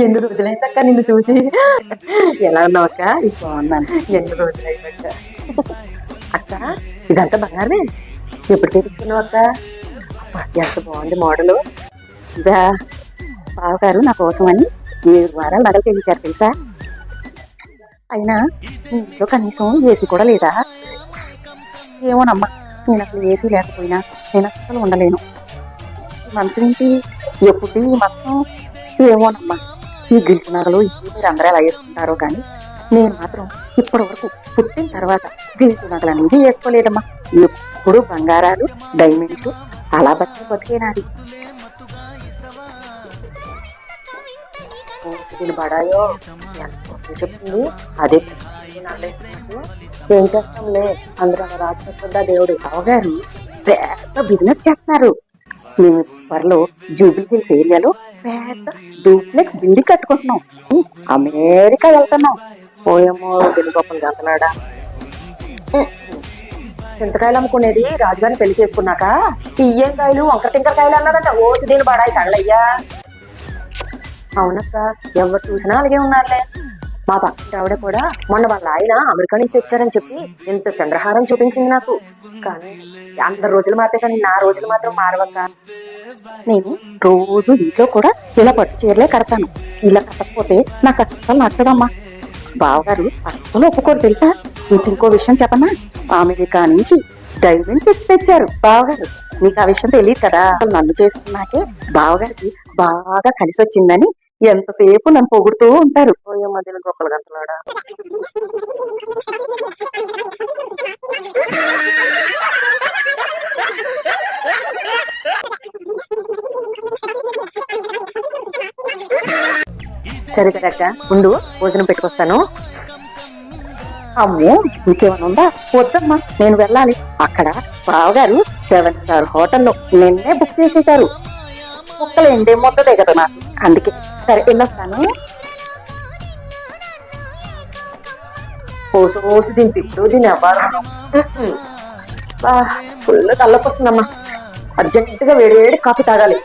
ఎన్ని రోజులైందక్క నిన్ను చూసి? ఎలా ఉన్నావు అక్క? బాగున్నాను. ఎన్ని రోజులైందక్క? అక్క ఇదంతా బంగారమే? ఎప్పుడు చేయించుకున్నావు అక్క? ఎంత బాగుంది మోడలు. ఇదా బావగారు నా కోసం అని ఏడు వారాలు నగలు చేయించారు తెలుసా? అయినా ఇంట్లో కనీసం ఏసీ కూడా లేదా? ఏమోనమ్మా. నేను అసలు ఏసీ లేకపోయినా నేను అసలు ఉండలేను. మంచం ఏంటి? ఎప్పుడు ఈ మంచం ఏమోనమ్మా. ఈ గిల్ట్ నగలు ఇవి మీరు అందరూ ఎలా వేసుకుంటారో కానీ నేను మాత్రం ఇప్పటి వరకు పుట్టిన తర్వాత గిల్ట్ నగలు అనేది వేసుకోలేదమ్మా. ఎప్పుడు బంగారాలు డైమండ్లు అలా బతికి బతికేనాది స్కిన్ బడాయో ఎంత అదే చెప్తుంది ఏం చేస్తాంలే? అందరూ అలా రాసి దేవుడు? అవగారు పెద్ద బిజినెస్ చేస్తున్నారు. మేము త్వరలో జూబ్లీ హిల్స్ ఏరియాలో పెద్ద డూప్లెక్స్ బిల్డింగ్ కట్టుకుంటున్నాం. అమెరికా వెళ్తున్నాం. పోయేమో గొప్పలు గంటలాడా చింతకాయలు అమ్ముకునేది రాజుగారిని పెళ్ళి చేసుకున్నాక తీయం కాయలు వంకర కాయలు అన్నదంట ఓ దీని బడాయి తగలయ్యా. అవునక్క ఎవరు చూసినా అలాగే ఉన్నారులే. మా ఆవిడ కూడా మొన్న వాళ్ళ ఆయన అమెరికా నుంచి తెచ్చారని చెప్పి ఇంత చంద్రహారం చూపించింది నాకు. కానీ అంత రోజులు మాత్రమే కానీ నా రోజులు మాత్రం మారవక నేను రోజు ఇంట్లో కూడా ఇలా పట్టు చీరలే కడతాను. ఇలా కట్టకపోతే నాకు అసలు నచ్చదమ్మా. బావగారు అస్సలు ఒప్పుకోరు తెలుసా? ఇంక ఇంకో విషయం చెప్పనా? అమెరికా నుంచి డైమండ్ సెట్స్ తెచ్చారు బావగారు. మీకు ఆ విషయం తెలియదు కదా? నన్ను చేసుకున్నాకే బావగారికి బాగా కలిసి వచ్చిందని ఎంతసేపు నన్ను పొగుడుతూ ఉంటారు? పోయే మధ్యన గొప్పలు గంటలాడా? సరే సరే అక్క ఉండు భోజనం పెట్టుకొస్తాను. అమ్మో ఇంకేమైనా ఉందా? వద్దమ్మా నేను వెళ్ళాలి. అక్కడ బావగారు సెవెన్ స్టార్ హోటల్లో నిన్నే బుక్ చేసేశారు. ముక్కలు ఎండే ముద్దదే కదా నాకు అందుకే సరే వెళ్ళొస్తాను. పోసు పోసు దీని తిట్టు దీని అవ్వాలి ఫుల్ తల్లొస్తుందమ్మా అర్జెంటుగా వేడి వేడి కాఫీ తాగాలి.